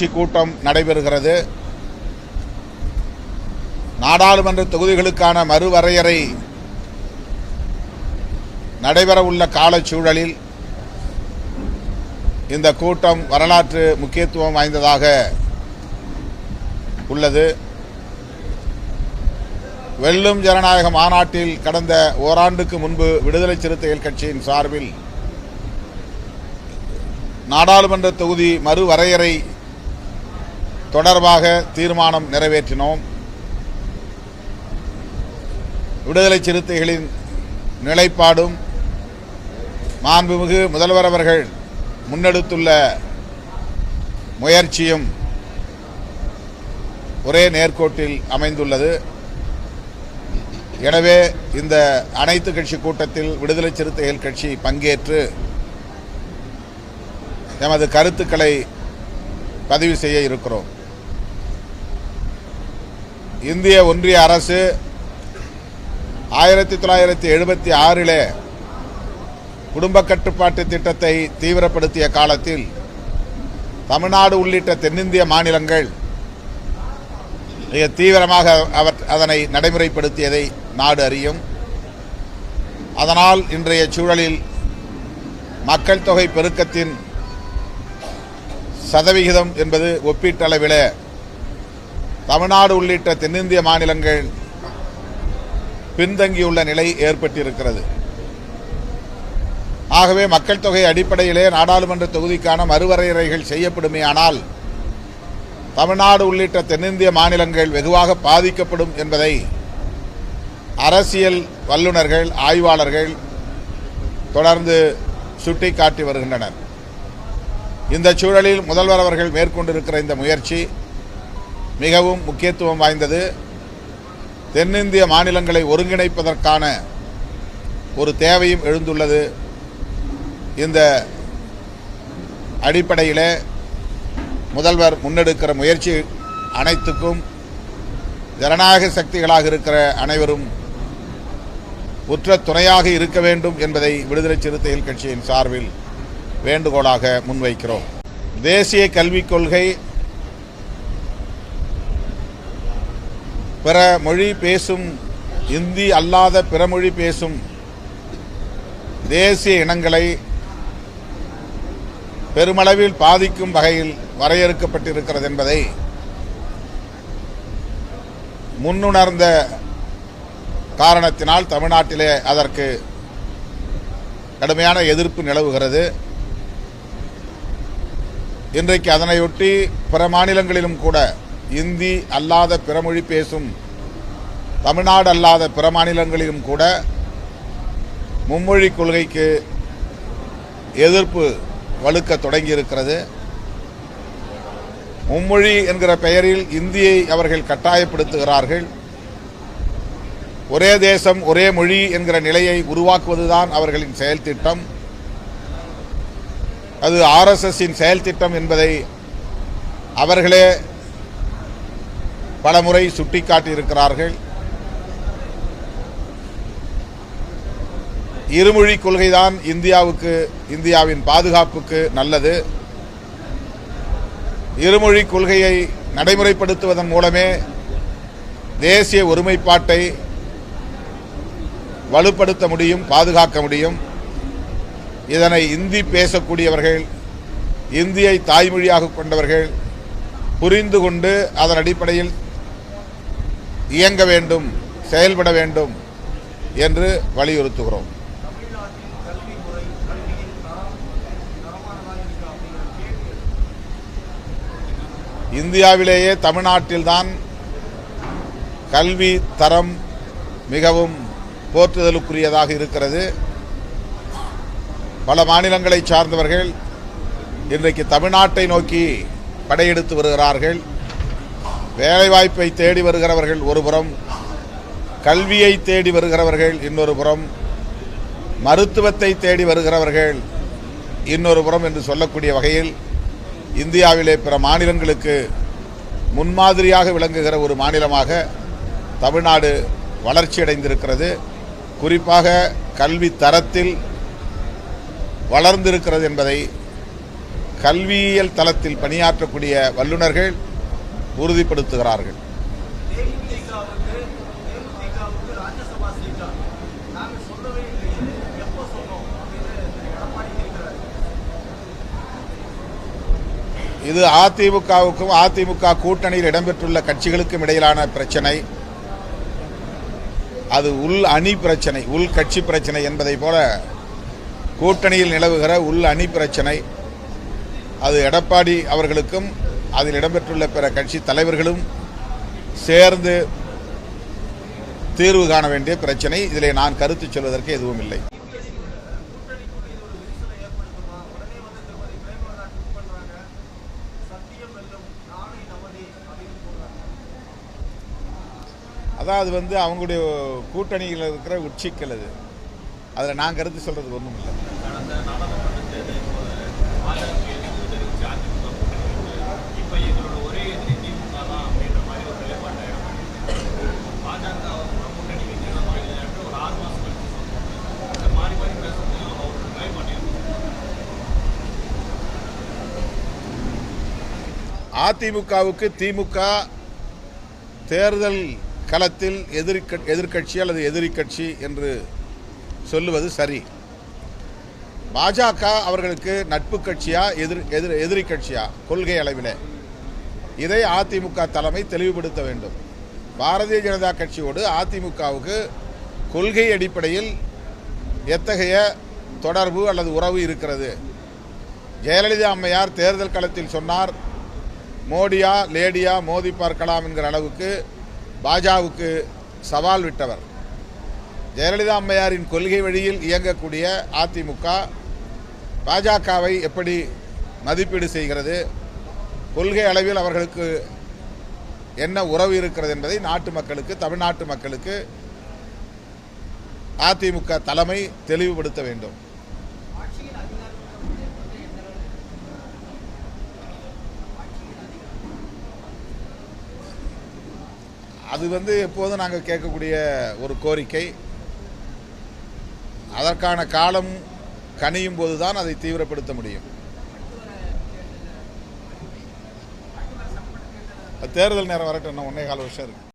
கட்சி கூட்டம் நடைபெறுகிறது. நாடாளுமன்ற தொகுதிகளுக்கான மறுவரையறை நடைபெறவுள்ள காலச்சூழலில் இந்த கூட்டம் வரலாற்று முக்கியத்துவம் வாய்ந்ததாக உள்ளது. வெல்லும் ஜனநாயக மாநாட்டில் கடந்த ஓராண்டுக்கு முன்பு விடுதலை சிறுத்தைகள் கட்சியின் சார்பில் நாடாளுமன்ற தொகுதி மறுவரையறை தொடர்பாக தீர்மானம் நிறைவேற்றினோம். விடுதலை சிறுத்தைகளின் நிலைப்பாடும் மாண்புமிகு முதல்வர் அவர்கள் முன்னெடுத்துள்ள முயற்சியும் ஒரே நேர்கோட்டில் அமைந்துள்ளது. எனவே இந்த அனைத்து கட்சி கூட்டத்தில் விடுதலை சிறுத்தைகள் கட்சி பங்கேற்று எமது கருத்துக்களை பதிவு செய்ய இருக்கிறோம். இந்திய ஒன்றிய அரசு ஆயிரத்தி தொள்ளாயிரத்தி எழுபத்தி ஆறிலே குடும்ப கட்டுப்பாட்டு திட்டத்தை தீவிரப்படுத்திய காலத்தில் தமிழ்நாடு உள்ளிட்ட தென்னிந்திய மாநிலங்கள் மிக தீவிரமாக அவர் அதனை நடைமுறைப்படுத்தியதை நாடு அறியும். அதனால் இன்றைய சூழலில் மக்கள் தொகை பெருக்கத்தின் சதவிகிதம் என்பது ஒப்பீட்டளவில் தமிழ்நாடு உள்ளிட்ட தென்னிந்திய மாநிலங்கள் பின்தங்கியுள்ள நிலை ஏற்பட்டிருக்கிறது. ஆகவே மக்கள் தொகை அடிப்படையிலே நாடாளுமன்ற தொகுதிக்கான மறுவரையறைகள் செய்யப்படுமே ஆனால் தமிழ்நாடு உள்ளிட்ட தென்னிந்திய மாநிலங்கள் வெகுவாக பாதிக்கப்படும் என்பதை அரசியல் வல்லுநர்கள் ஆய்வாளர்கள் தொடர்ந்து சுட்டிக்காட்டி வருகின்றனர். இந்த சூழலில் முதல்வர் அவர்கள் மேற்கொண்டிருக்கிற இந்த முயற்சி மிகவும் முக்கியத்துவம் வாய்ந்தது. தென்னிந்திய மாநிலங்களை ஒருங்கிணைப்பதற்கான ஒரு தேவையும் எழுந்துள்ளது. இந்த அடிப்படையில் முதல்வர் முன்னெடுக்கிற முயற்சி அனைத்துக்கும் ஜனநாயக சக்திகளாக இருக்கிற அனைவரும் உற்ற துணையாக இருக்க வேண்டும் என்பதை விடுதலை சிறுத்தைகள் கட்சியின் சார்பில் வேண்டுகோளாக முன்வைக்கிறோம். தேசிய கல்விக் கொள்கை பிற மொழி பேசும் இந்தி அல்லாத பிற மொழி பேசும் தேசிய இனங்களை பெருமளவில் பாதிக்கும் வகையில் வரையறுக்கப்பட்டிருக்கிறது என்பதை முன்னுணர்ந்த காரணத்தினால் தமிழ்நாட்டிலே அதற்கு கடுமையான எதிர்ப்பு நிலவுகிறது. இன்றைக்கு அதனையொட்டி பிற மாநிலங்களிலும் கூட இந்தி அல்லாத பிறமொழி பேசும் தமிழ்நாடு அல்லாத பிற மாநிலங்களிலும் கூட மும்மொழி கொள்கைக்கு எதிர்ப்பு வலுக்க தொடங்கியிருக்கிறது. மும்மொழி என்கிற பெயரில் இந்தியை அவர்கள் கட்டாயப்படுத்துகிறார்கள். ஒரே தேசம் ஒரே மொழி என்கிற நிலையை உருவாக்குவதுதான் அவர்களின் செயல் திட்டம் அது ஆர்எஸ்எஸ்ஸின் செயல்திட்டம் என்பதை அவர்களே பலமுறை சுட்டிக்காட்டியிருக்கிறார்கள். இருமொழி கொள்கைதான் இந்தியாவுக்கு இந்தியாவின் பாதுகாப்புக்கு நல்லது. இருமொழி கொள்கையை நடைமுறைப்படுத்துவதன் மூலமே தேசிய ஒருமைப்பாட்டை வலுப்படுத்த முடியும் பாதுகாக்க முடியும். இதனை இந்தி பேசக்கூடியவர்கள் இந்தியை தாய்மொழியாக கொண்டவர்கள் புரிந்து கொண்டு அதன் அடிப்படையில் இயங்க வேண்டும் செயல்பட வேண்டும் என்று வலியுறுத்துகிறோம். இந்தியாவிலேயே தமிழ்நாட்டில்தான் கல்வி தரம் மிகவும் போற்றுதலுக்குரியதாக இருக்கிறது. பல மாநிலங்களை சார்ந்தவர்கள் இன்றைக்கு தமிழ்நாட்டை நோக்கி படையெடுத்து வருகிறார்கள். வேலைவாய்ப்பை தேடி வருகிறவர்கள் ஒரு புறம் கல்வியை தேடி வருகிறவர்கள் இன்னொரு புறம் மருத்துவத்தை தேடி வருகிறவர்கள் இன்னொரு புறம் என்று சொல்லக்கூடிய வகையில் இந்தியாவிலே பிற மாநிலங்களுக்கு முன்மாதிரியாக விளங்குகிற ஒரு மாநிலமாக தமிழ்நாடு வளர்ச்சியடைந்திருக்கிறது. குறிப்பாக கல்வி தரத்தில் வளர்ந்திருக்கிறது என்பதை கல்வியியல் தளத்தில் பணியாற்றக்கூடிய வல்லுநர்கள் உறுதிப்படுத்துகிறார்கள். இது அதிமுகவுக்கும் அதிமுக கூட்டணியில் இடம்பெற்றுள்ள கட்சிகளுக்கும் இடையிலான பிரச்சனை. அது உள் அணி பிரச்சனை உள் கட்சி பிரச்சனை என்பதை போல கூட்டணியில் நிலவுகிற உள் அணி பிரச்சனை. அது எடப்பாடி அவர்களுக்கும் அதில் இடம்பெற்றுள்ள பிற கட்சி தலைவர்களும் சேர்ந்து தீர்வு காண வேண்டிய பிரச்சனை. இதில் நான் கருத்து சொல்வதற்கு எதுவும் இல்லை. அதாவது வந்து அவங்களுடைய கூட்டணியில் இருக்கிற உச்சிக்கல் அது. அதில் நான் கருத்து சொல்கிறது ஒன்றும் இல்லை அதிமுகவுக்கு திமுக தேர்தல் களத்தில் எதிர்க எதிர்க்கட்சி அல்லது எதிரி கட்சி என்று சொல்லுவது சரி. பாஜக அவர்களுக்கு நட்பு கட்சியா எதிர் எதிர் எதிரி கட்சியா? கொள்கை அளவில். இதை அதிமுக தலைமை தெளிவுபடுத்த வேண்டும். பாரதிய ஜனதா கட்சியோடு அதிமுகவுக்கு கொள்கை அடிப்படையில் எத்தகைய தொடர்பு அல்லது உறவு இருக்கிறது? ஜெயலலிதா அம்மையார் தேர்தல் களத்தில் சொன்னார் மோடியா லேடியா மோதி பார்க்கலாம் என்கிற அளவுக்கு பாஜகவுக்கு சவால் விட்டவர். ஜெயலலிதா அம்மையாரின் கொள்கை வழியில் இயங்கக்கூடிய அதிமுக பாஜகவை எப்படி மதிப்பீடு செய்கிறது? கொள்கை அளவில் அவர்களுக்கு என்ன உறவு இருக்கிறது என்பதை நாட்டு மக்களுக்கு தமிழ்நாட்டு மக்களுக்கு அதிமுக தலைமை தெளிவுபடுத்த வேண்டும். அது வந்து எப்போதும் நாங்கள் கேட்கக்கூடிய ஒரு கோரிக்கை. அதற்கான காலம் கனியும் போதுதான் அதை தீவிரப்படுத்த முடியும். தேர்தல் நேரம் வரட்டும் இன்னும் ஒன்றே கால வருஷம் இருக்குது